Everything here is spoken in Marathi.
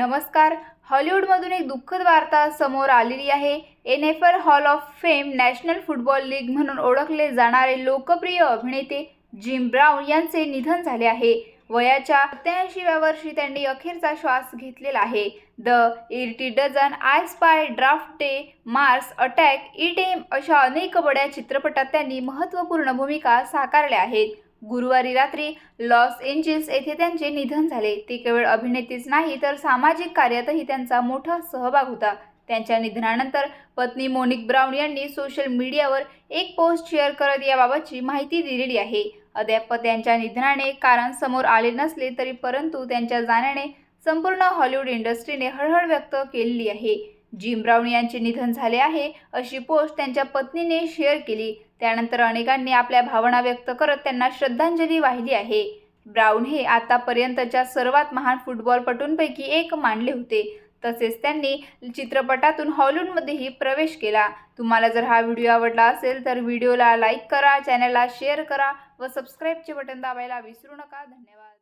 नमस्कार. हॉलिवूडमधून एक दुःखद वार्ता समोर आलेली आहे. N F L hall of fame national football league म्हणून ओळखले जाणारे लोकप्रिय अभिनेते जिम ब्राऊन यांचे निधन झाले आहे. वयाच्या सत्याऐंशीव्या वर्षी त्यांनी अखेरचा श्वास घेतलेला आहे. The dirty dozen I spy draft day Mars attack item अशा अनेक बड्या चित्रपटात त्यांनी महत्त्वपूर्ण भूमिका साकारल्या आहेत. गुरुवारी रात्री लॉस एंजिल्स येथे त्यांचे निधन झाले. ते केवळ अभिनेतेच नाही तर सामाजिक कार्यातही त्यांचा मोठा सहभाग होता. त्यांच्या निधनानंतर पत्नी मोनिक ब्राऊन यांनी सोशल मीडियावर एक पोस्ट शेअर करत याबाबतची माहिती दिलेली आहे. अद्याप त्यांच्या निधनाने कारण समोर आले नसले तरी परंतु त्यांच्या जाण्याने संपूर्ण हॉलिवूड इंडस्ट्रीने हळहळ व्यक्त केलेली आहे. जिम ब्राऊन यांचे निधन झाले आहे अशी पोस्ट त्यांच्या पत्नीने शेअर केली. त्यानंतर अनेकांनी आपल्या भावना व्यक्त करत त्यांना श्रद्धांजली वाहिली आहे. ब्राऊन हे आतापर्यंतच्या सर्वात महान फुटबॉलपटूंपैकी एक मानले होते. तसेच त्यांनी चित्रपटातून हॉलिवूडमध्येही प्रवेश केला. तुम्हाला जर हा व्हिडिओ आवडला असेल तर व्हिडिओला लाईक करा चॅनलला शेअर करा व सबस्क्राईबचे बटन दाबायला विसरू नका. धन्यवाद.